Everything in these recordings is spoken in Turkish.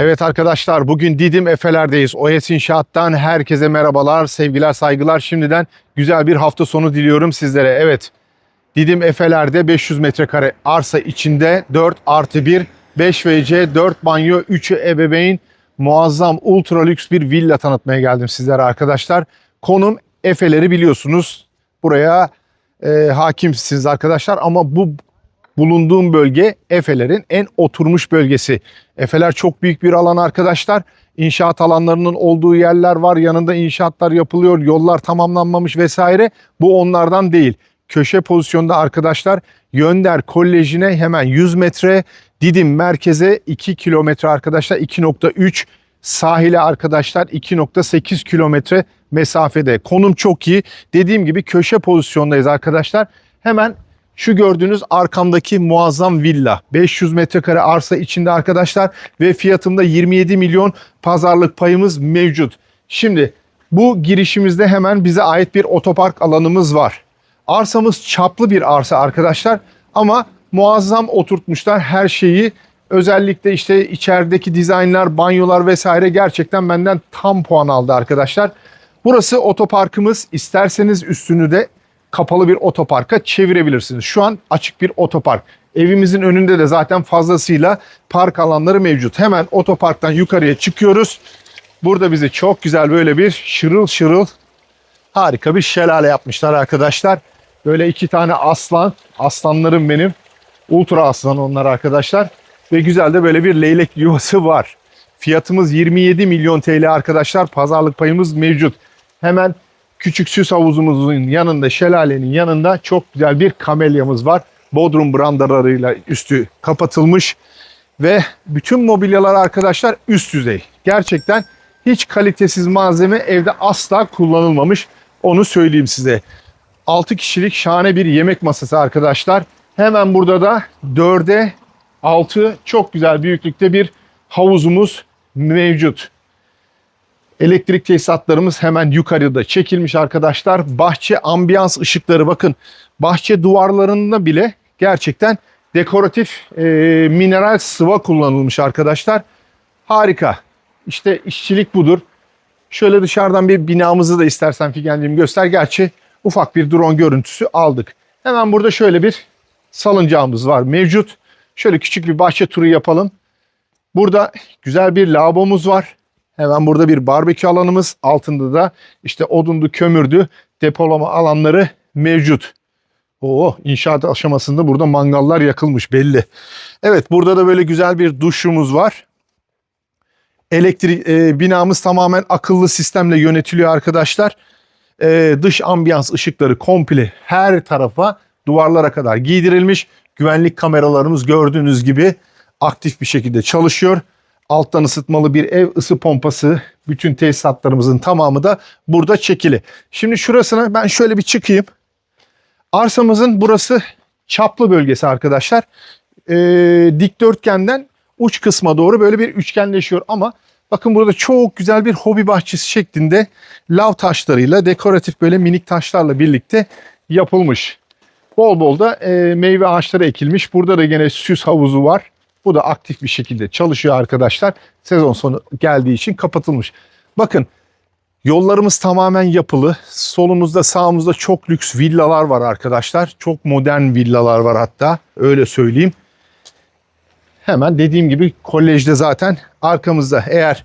Evet arkadaşlar bugün Didim Efeler'deyiz. OES İnşaat'tan herkese merhabalar, sevgiler, saygılar. Şimdiden güzel bir hafta sonu diliyorum sizlere. Evet Didim Efeler'de 500 metrekare arsa içinde 4 artı 1, 5 VC, 4 banyo, 3'ü ebeveyn muazzam ultra lüks bir villa tanıtmaya geldim sizlere arkadaşlar. Konum Efeler'i biliyorsunuz. Buraya e, hakimsiniz arkadaşlar ama bu bulunduğum bölge Efelerin en oturmuş bölgesi. Efeler çok büyük bir alan arkadaşlar. İnşaat alanlarının olduğu yerler var. Yanında inşaatlar yapılıyor. Yollar tamamlanmamış vesaire. Bu onlardan değil. Köşe pozisyonda arkadaşlar Yönder Koleji'ne hemen 100 metre, Didim merkeze 2 kilometre arkadaşlar 2.3 sahile arkadaşlar 2.8 kilometre mesafede. Konum çok iyi. Dediğim gibi köşe pozisyondayız arkadaşlar. Hemen şu gördüğünüz arkamdaki muazzam villa. 500 metrekare arsa içinde arkadaşlar ve fiyatında 27 milyon pazarlık payımız mevcut. Şimdi bu girişimizde hemen bize ait bir otopark alanımız var. Arsamız çaplı bir arsa arkadaşlar ama muazzam oturtmuşlar her şeyi. Özellikle işte içerideki dizaynlar, banyolar vesaire gerçekten benden tam puan aldı arkadaşlar. Burası otoparkımız. İsterseniz üstünü de kapalı bir otoparka çevirebilirsiniz. Şu an açık bir otopark. Evimizin önünde de zaten fazlasıyla park alanları mevcut. Hemen otoparktan yukarıya çıkıyoruz. Burada bize çok güzel böyle bir şırıl şırıl harika bir şelale yapmışlar arkadaşlar. Böyle iki tane aslan, aslanlarım benim. Ultra aslan onlar arkadaşlar. Ve güzel de böyle bir leylek yuvası var. Fiyatımız 27 milyon TL arkadaşlar. Pazarlık payımız mevcut. Hemen küçük süs havuzumuzun yanında, şelalenin yanında çok güzel bir kamelyamız var. Bodrum brandalarıyla üstü kapatılmış. Ve bütün mobilyalar arkadaşlar üst düzey. Gerçekten hiç kalitesiz malzeme evde asla kullanılmamış. Onu söyleyeyim size. 6 kişilik şahane bir yemek masası arkadaşlar. Hemen burada da 4'e 6 çok güzel büyüklükte bir havuzumuz mevcut. Elektrik tesisatlarımız hemen yukarıda çekilmiş arkadaşlar. Bahçe ambiyans ışıkları bakın. Bahçe duvarlarında bile gerçekten dekoratif e, mineral sıva kullanılmış arkadaşlar. Harika. İşte işçilik budur. Şöyle dışarıdan bir binamızı da istersen Figen'cim göster. Gerçi ufak bir drone görüntüsü aldık. Hemen burada şöyle bir salıncağımız var mevcut. Şöyle küçük bir bahçe turu yapalım. Burada güzel bir lavabomuz var. Hemen burada bir barbekü alanımız. Altında da işte odundu, kömürdü, depolama alanları mevcut. Oo, inşaat aşamasında burada mangallar yakılmış belli. Evet burada da böyle güzel bir duşumuz var. Elektrik e, binamız tamamen akıllı sistemle yönetiliyor arkadaşlar. E, dış ambiyans ışıkları komple her tarafa duvarlara kadar giydirilmiş. Güvenlik kameralarımız gördüğünüz gibi aktif bir şekilde çalışıyor. Alttan ısıtmalı bir ev ısı pompası. Bütün tesisatlarımızın tamamı da burada çekili. Şimdi şurasına ben şöyle bir çıkayım. Arsamızın burası çaplı bölgesi arkadaşlar. Ee, dikdörtgenden uç kısma doğru böyle bir üçgenleşiyor ama bakın burada çok güzel bir hobi bahçesi şeklinde lav taşlarıyla dekoratif böyle minik taşlarla birlikte yapılmış. Bol bol da e, meyve ağaçları ekilmiş. Burada da gene süs havuzu var. Bu da aktif bir şekilde çalışıyor arkadaşlar. Sezon sonu geldiği için kapatılmış. Bakın yollarımız tamamen yapılı. Solumuzda sağımızda çok lüks villalar var arkadaşlar. Çok modern villalar var hatta öyle söyleyeyim. Hemen dediğim gibi kolejde zaten arkamızda eğer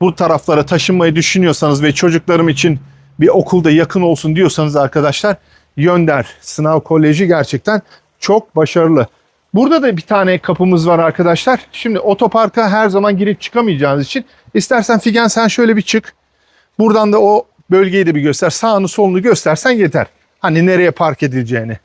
bu taraflara taşınmayı düşünüyorsanız ve çocuklarım için bir okulda yakın olsun diyorsanız arkadaşlar Yönder Sınav Koleji gerçekten çok başarılı. Burada da bir tane kapımız var arkadaşlar. Şimdi otoparka her zaman girip çıkamayacağınız için istersen Figen sen şöyle bir çık. Buradan da o bölgeyi de bir göster. Sağını solunu göstersen yeter. Hani nereye park edileceğini.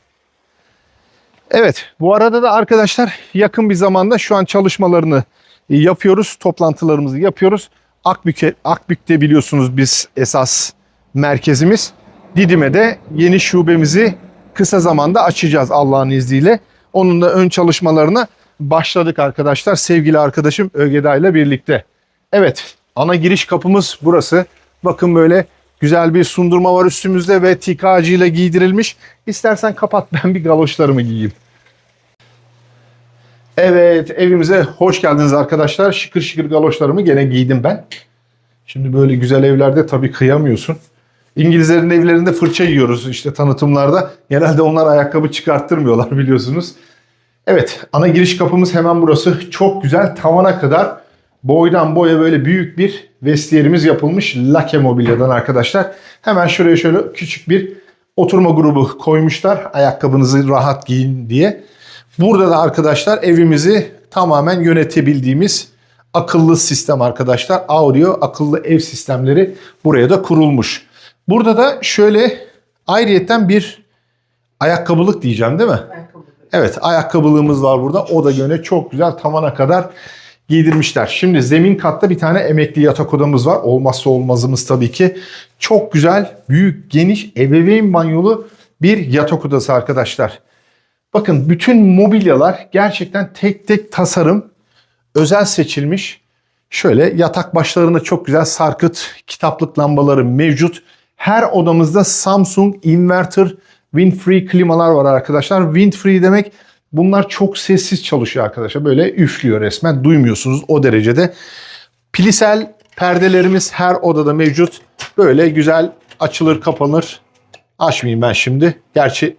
Evet bu arada da arkadaşlar yakın bir zamanda şu an çalışmalarını yapıyoruz. Toplantılarımızı yapıyoruz. Akbük'e, Akbük'te biliyorsunuz biz esas merkezimiz. Didim'e de yeni şubemizi kısa zamanda açacağız Allah'ın izniyle. Onun da ön çalışmalarına başladık arkadaşlar. Sevgili arkadaşım Ögeda ile birlikte. Evet ana giriş kapımız burası. Bakın böyle güzel bir sundurma var üstümüzde ve tikacı ile giydirilmiş. İstersen kapat ben bir galoşlarımı giyeyim. Evet evimize hoş geldiniz arkadaşlar. Şıkır şıkır galoşlarımı gene giydim ben. Şimdi böyle güzel evlerde tabii kıyamıyorsun. İngilizlerin evlerinde fırça yiyoruz işte tanıtımlarda. Genelde onlar ayakkabı çıkarttırmıyorlar biliyorsunuz. Evet ana giriş kapımız hemen burası. Çok güzel tavana kadar boydan boya böyle büyük bir vestiyerimiz yapılmış lake mobilyadan arkadaşlar. Hemen şuraya şöyle küçük bir oturma grubu koymuşlar. Ayakkabınızı rahat giyin diye. Burada da arkadaşlar evimizi tamamen yönetebildiğimiz akıllı sistem arkadaşlar. Audio akıllı ev sistemleri buraya da kurulmuş. Burada da şöyle ayrıyetten bir ayakkabılık diyeceğim değil mi? Evet ayakkabılığımız var burada. O da yine çok güzel tavana kadar giydirmişler. Şimdi zemin katta bir tane emekli yatak odamız var. Olmazsa olmazımız tabii ki. Çok güzel, büyük, geniş, ebeveyn banyolu bir yatak odası arkadaşlar. Bakın bütün mobilyalar gerçekten tek tek tasarım, özel seçilmiş. Şöyle yatak başlarında çok güzel sarkıt, kitaplık lambaları mevcut. Her odamızda Samsung inverter wind-free klimalar var arkadaşlar. Wind-free demek bunlar çok sessiz çalışıyor arkadaşlar. Böyle üflüyor resmen duymuyorsunuz o derecede. Pilisel perdelerimiz her odada mevcut. Böyle güzel açılır kapanır. Açmayayım ben şimdi. Gerçi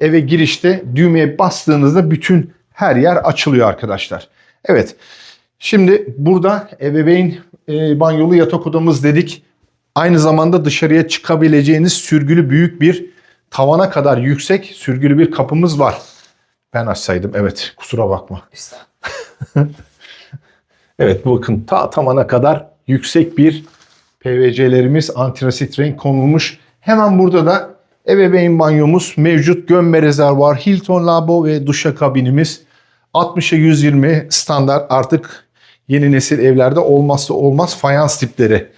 eve girişte düğmeye bastığınızda bütün her yer açılıyor arkadaşlar. Evet. Şimdi burada ebeveyn e, banyolu yatak odamız dedik. Aynı zamanda dışarıya çıkabileceğiniz sürgülü büyük bir tavana kadar yüksek sürgülü bir kapımız var. Ben açsaydım evet kusura bakma. Evet bakın ta tavana kadar yüksek bir PVC'lerimiz antrasit renk konulmuş. Hemen burada da ebeveyn banyomuz mevcut. Gömme rezervuar, Hilton lavabo ve duşakabinimiz. 60'a 120 standart artık yeni nesil evlerde olmazsa olmaz fayans tipleri.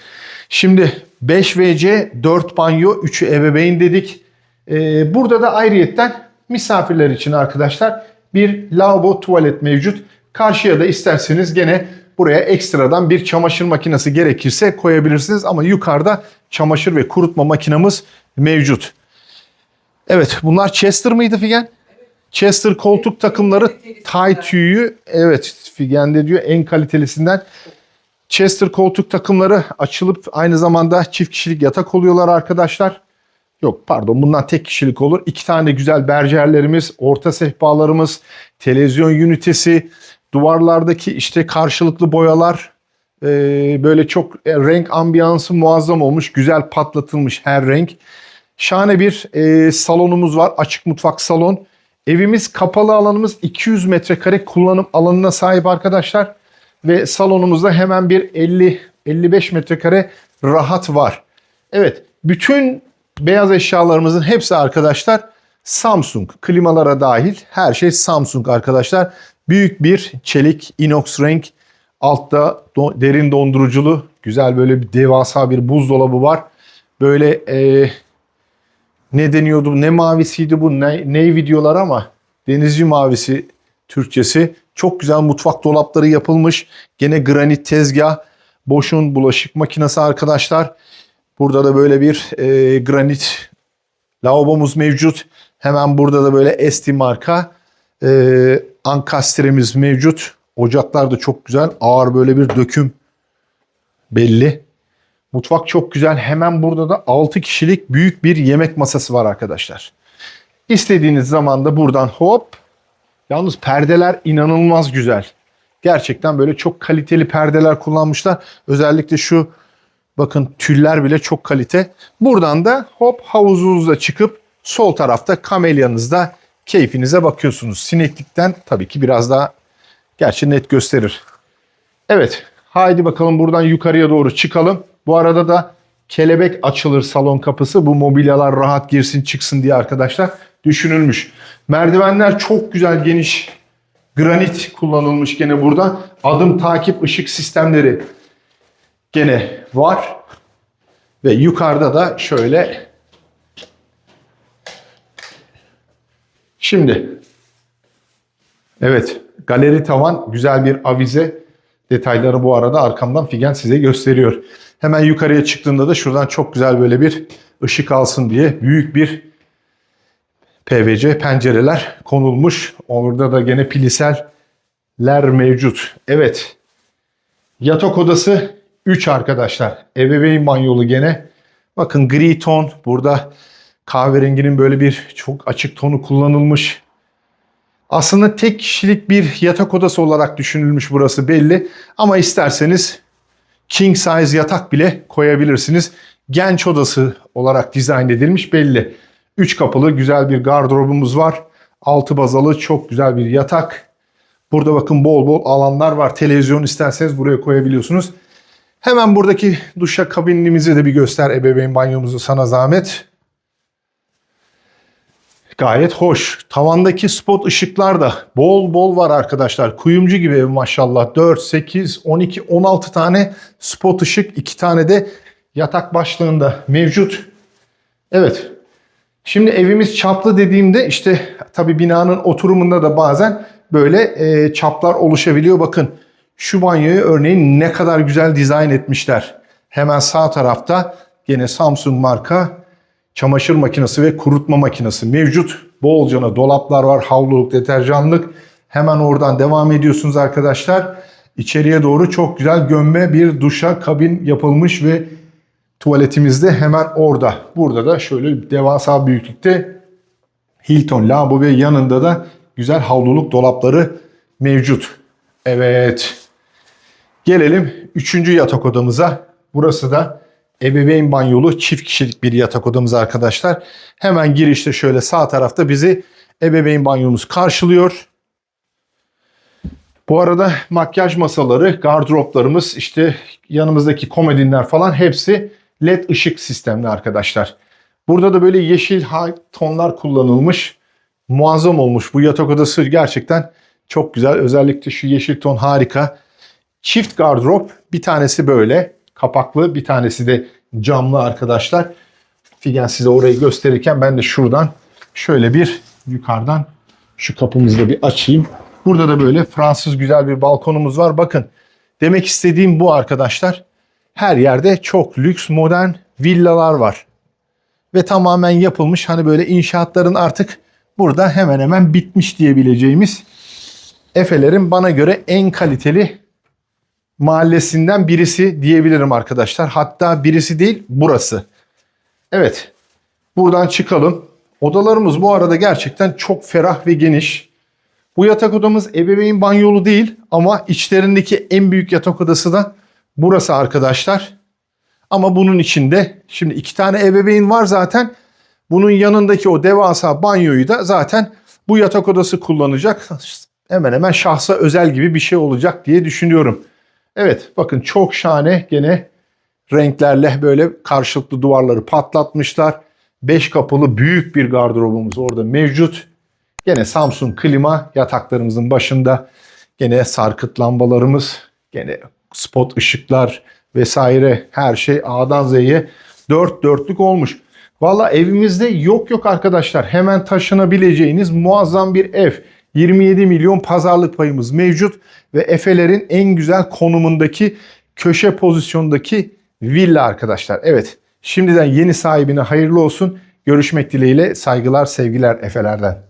Şimdi 5 WC, 4 banyo, 3'ü ebeveyn dedik. Ee, burada da ayrıyetten misafirler için arkadaşlar bir lavabo tuvalet mevcut. Karşıya da isterseniz gene buraya ekstradan bir çamaşır makinesi gerekirse koyabilirsiniz. Ama yukarıda çamaşır ve kurutma makinamız mevcut. Evet bunlar Chester mıydı Figen? Chester koltuk takımları tay tüyü evet Figen'de diyor en kalitelisinden. Chester koltuk takımları açılıp aynı zamanda çift kişilik yatak oluyorlar arkadaşlar. Yok pardon bundan tek kişilik olur. İki tane güzel berjerlerimiz, orta sehpalarımız, televizyon ünitesi, duvarlardaki işte karşılıklı boyalar e, böyle çok e, renk ambiyansı muazzam olmuş. Güzel patlatılmış her renk. Şahane bir e, salonumuz var. Açık mutfak salon. Evimiz kapalı alanımız 200 metrekare kullanım alanına sahip arkadaşlar. Ve salonumuzda hemen bir 50-55 metrekare rahat var. Evet bütün beyaz eşyalarımızın hepsi arkadaşlar Samsung. Klimalara dahil her şey Samsung arkadaşlar. Büyük bir çelik inox renk. Altta do- derin donduruculu güzel böyle bir devasa bir buzdolabı var. Böyle e, ne deniyordu ne mavisiydi bu ne, navy diyorlar ama denizci mavisi Türkçesi. Çok güzel mutfak dolapları yapılmış. Gene granit tezgah. Boş'un bulaşık makinesi arkadaşlar. Burada da böyle bir e, granit lavabomuz mevcut. Hemen burada da böyle Esti marka e, ankastremiz mevcut. Ocaklar da çok güzel. Ağır böyle bir döküm belli. Mutfak çok güzel. Hemen burada da 6 kişilik büyük bir yemek masası var arkadaşlar. İstediğiniz zaman da buradan hop. Yalnız perdeler inanılmaz güzel. Gerçekten böyle çok kaliteli perdeler kullanmışlar. Özellikle şu bakın tüller bile çok kalite. Buradan da hop havuzunuzda çıkıp sol tarafta kamelyanızda keyfinize bakıyorsunuz. Sineklikten tabii ki biraz daha gerçi net gösterir. Evet haydi bakalım buradan yukarıya doğru çıkalım. Bu arada da kelebek açılır salon kapısı. Bu mobilyalar rahat girsin çıksın diye arkadaşlar düşünülmüş. Merdivenler çok güzel geniş granit kullanılmış gene burada. Adım takip ışık sistemleri gene var. Ve yukarıda da şöyle Şimdi evet galeri tavan güzel bir avize detayları bu arada arkamdan Figen size gösteriyor. Hemen yukarıya çıktığında da şuradan çok güzel böyle bir ışık alsın diye büyük bir PVC pencereler konulmuş. Orada da gene pilisel ler mevcut. Evet. Yatak odası 3 arkadaşlar. Ebeveyn banyolu gene. Bakın gri ton. Burada kahverenginin böyle bir çok açık tonu kullanılmış. Aslında tek kişilik bir yatak odası olarak düşünülmüş burası belli. Ama isterseniz king size yatak bile koyabilirsiniz. Genç odası olarak dizayn edilmiş belli. 3 kapılı güzel bir gardırobumuz var. Altı bazalı çok güzel bir yatak. Burada bakın bol bol alanlar var. Televizyon isterseniz buraya koyabiliyorsunuz. Hemen buradaki duşa kabinimizi de bir göster ebeveyn banyomuzu sana zahmet. Gayet hoş. Tavandaki spot ışıklar da bol bol var arkadaşlar. Kuyumcu gibi ev maşallah. 4, 8, 12, 16 tane spot ışık. 2 tane de yatak başlığında mevcut. Evet. Şimdi evimiz çaplı dediğimde işte tabii binanın oturumunda da bazen böyle e, çaplar oluşabiliyor. Bakın şu banyoyu örneğin ne kadar güzel dizayn etmişler. Hemen sağ tarafta yine Samsung marka çamaşır makinesi ve kurutma makinesi mevcut. Bolcana dolaplar var, havluluk, deterjanlık. Hemen oradan devam ediyorsunuz arkadaşlar. İçeriye doğru çok güzel gömme bir duşa kabin yapılmış ve tuvaletimiz de hemen orada. Burada da şöyle devasa büyüklükte Hilton lavabo ve yanında da güzel havluluk dolapları mevcut. Evet. Gelelim üçüncü yatak odamıza. Burası da ebeveyn banyolu çift kişilik bir yatak odamız arkadaşlar. Hemen girişte şöyle sağ tarafta bizi ebeveyn banyomuz karşılıyor. Bu arada makyaj masaları, gardıroplarımız, işte yanımızdaki komodinler falan hepsi led ışık sistemli arkadaşlar. Burada da böyle yeşil tonlar kullanılmış. Muazzam olmuş. Bu yatak odası gerçekten çok güzel. Özellikle şu yeşil ton harika. Çift gardırop. Bir tanesi böyle kapaklı. Bir tanesi de camlı arkadaşlar. Figen size orayı gösterirken ben de şuradan şöyle bir yukarıdan şu kapımızı da bir açayım. Burada da böyle Fransız güzel bir balkonumuz var. Bakın demek istediğim bu arkadaşlar. Her yerde çok lüks modern villalar var. Ve tamamen yapılmış hani böyle inşaatların artık burada hemen hemen bitmiş diyebileceğimiz Efelerin bana göre en kaliteli mahallesinden birisi diyebilirim arkadaşlar. Hatta birisi değil burası. Evet buradan çıkalım. Odalarımız bu arada gerçekten çok ferah ve geniş. Bu yatak odamız ebeveyn banyolu değil ama içlerindeki en büyük yatak odası da burası arkadaşlar. Ama bunun içinde şimdi iki tane ebeveyn var zaten. Bunun yanındaki o devasa banyoyu da zaten bu yatak odası kullanacak. Hemen hemen şahsa özel gibi bir şey olacak diye düşünüyorum. Evet bakın çok şahane gene renklerle böyle karşılıklı duvarları patlatmışlar. 5 kapılı büyük bir gardırobumuz orada mevcut. Gene Samsung klima yataklarımızın başında. Gene sarkıt lambalarımız, gene spot ışıklar vesaire her şey A'dan Z'ye dört dörtlük olmuş. Valla evimizde yok yok arkadaşlar. Hemen taşınabileceğiniz muazzam bir ev. 27 milyon pazarlık payımız mevcut ve Efe'lerin en güzel konumundaki köşe pozisyondaki villa arkadaşlar. Evet şimdiden yeni sahibine hayırlı olsun. Görüşmek dileğiyle saygılar sevgiler Efe'lerden.